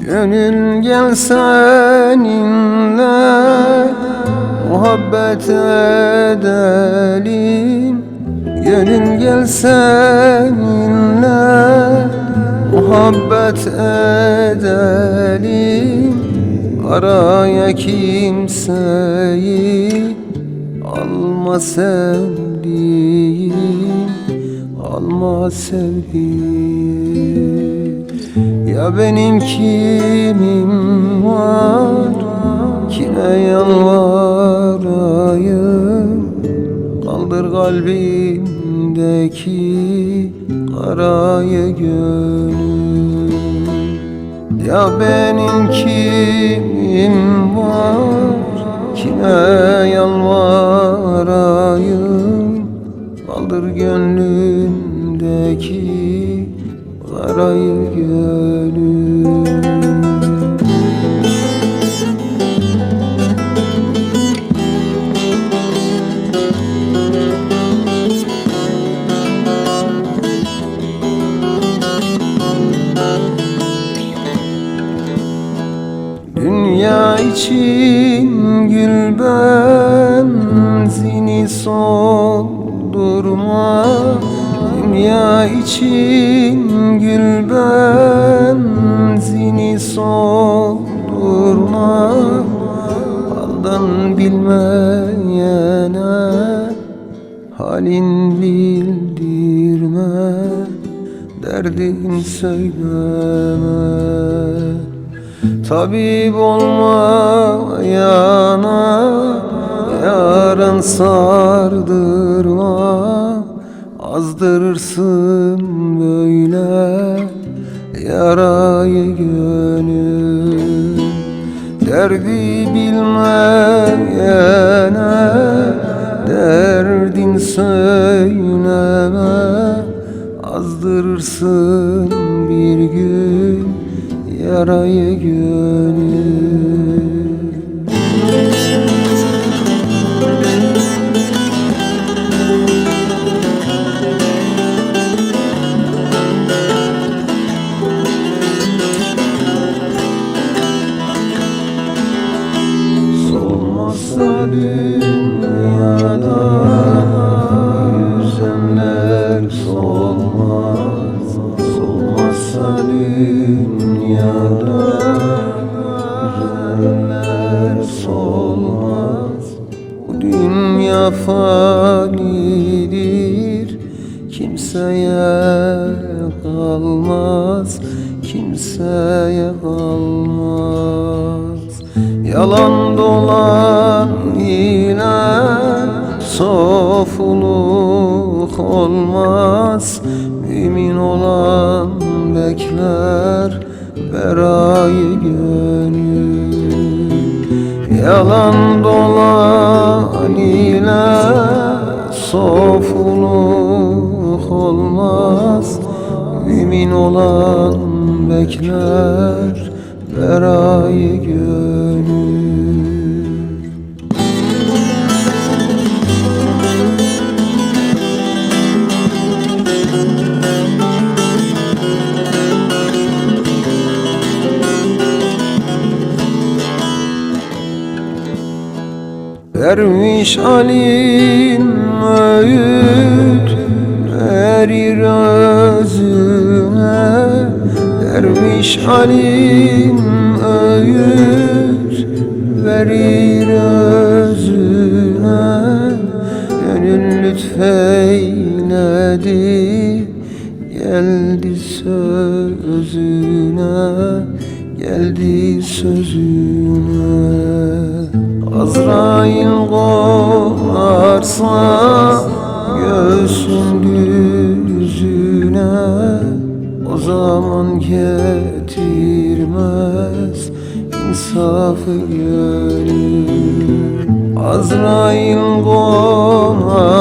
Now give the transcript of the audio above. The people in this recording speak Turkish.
Gönül gel seninle muhabbet edelim. Gönül gel seninle muhabbet edelim. Araya kimseyi alma sevdiğim Alma sevdiğim ya benim kimim var? Kime yalvarayım? Kaldır kalbimdeki Karayı gönül Ya benim kimim var? Kime yalvarayım Kaldır gönlümdeki Karayı gönül Dünya için gül benzini soldurma Dünya için gül benzini soldurma Haldan bilmeyene halin bildirme. Derdin söyleme. Tabip olmayana yarın sardırma Azdırırsın böyle yarayı gönül. Derdi bilmeyene derdin söyleme. Azdırırsın bir gün yarayı gönül dünyada Yüzenler solmaz Solmazsa dünyada Yüzenler solmaz. Bu dünya fanidir Kimseye kalmaz Kimseye kalmaz. Yalan dolan yine sofuluk olmaz. Mümin olan bekler berayı gönül. Yalan dolan ile sofuluk olmaz. Mümin olan bekler berayı gönül Derviş alim öğüt verir özüne Derviş alim öğüt verir özüne Gönül lütfeyledi geldi sözüne Geldi sözüne Azrail konarsa göğsün düzüne O zaman getirmez insafı gönül. Azrail konarsa